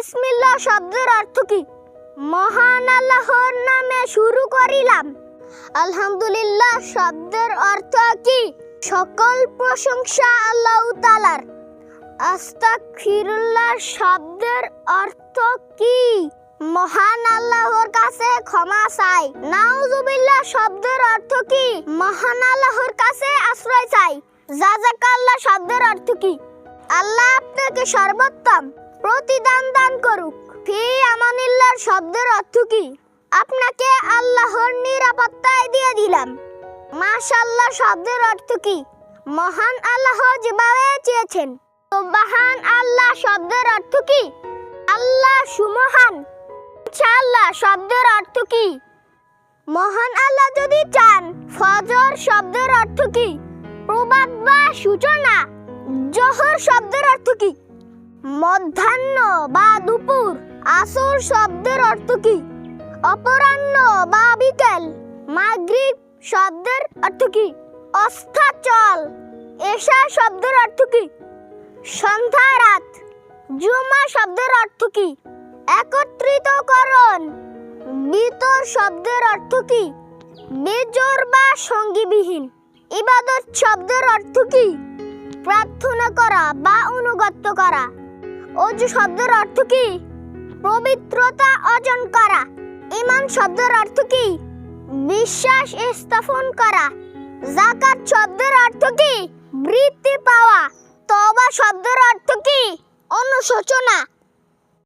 বিসমিল্লাহ শব্দের অর্থ কি? মহান আল্লাহর নামে শুরু করিলাম। আলহামদুলিল্লাহ শব্দের অর্থ কি? সকল প্রশংসা আল্লাহ তালার আস্তাগফিরুল্লাহ শব্দের অর্থ কি? মহান আল্লাহর কাছে ক্ষমা চাই। নাউজুবিল্লাহ শব্দের অর্থ কি? মহান আল্লাহর কাছে আশ্রয় চাই। জাজাকাল্লাহ শব্দের অর্থ কি? আল্লাহ আপনাকে সর্বোত্তম প্রতিদান দান করুক। ফি আমানিল্লাহর শব্দের অর্থ কি? আপনাকে আল্লাহর নিরাপত্তায় দিয়ে দিলাম। মাশাল্লাহ শব্দের অর্থ কি? মহান আল্লাহ যেভাবে চেয়েছেন মহান আল্লাহ শব্দের অর্থ কি? আল্লাহ সুমহান। ইনশাআল্লাহ, শব্দের অর্থ কি? মহান আল্লাহ যদি চান, ফজর শব্দের অর্থ কি? প্রবাদ বা সূচনা, জহর শব্দের অর্থ কি? মধ্যাহ্ন বা দুপুর, আসর শব্দের অর্থ কি? অপরাহ্ন বা বিকেল, মাগরিব শব্দের অর্থ কি? অস্তাচল এশা শব্দের অর্থ কি? সন্ধ্যা রাত, জুমা শব্দের অর্থ কি? একত্রিতকরণ বিতর শব্দের অর্থ কি? বেজোর বা সঙ্গীবিহীন, ইবাদত শব্দের অর্থ কি? প্রার্থনা করা বা অনুগত্য করা। অজু শব্দের অর্থ কি? পবিত্রতা অর্জন করা। ইমান শব্দের অর্থ কি? বিশ্বাস স্থাপন করা। জাকাত শব্দের অর্থ কি? বৃত্তি পাওয়া। তবা শব্দের অর্থ কি? অনুশোচনা।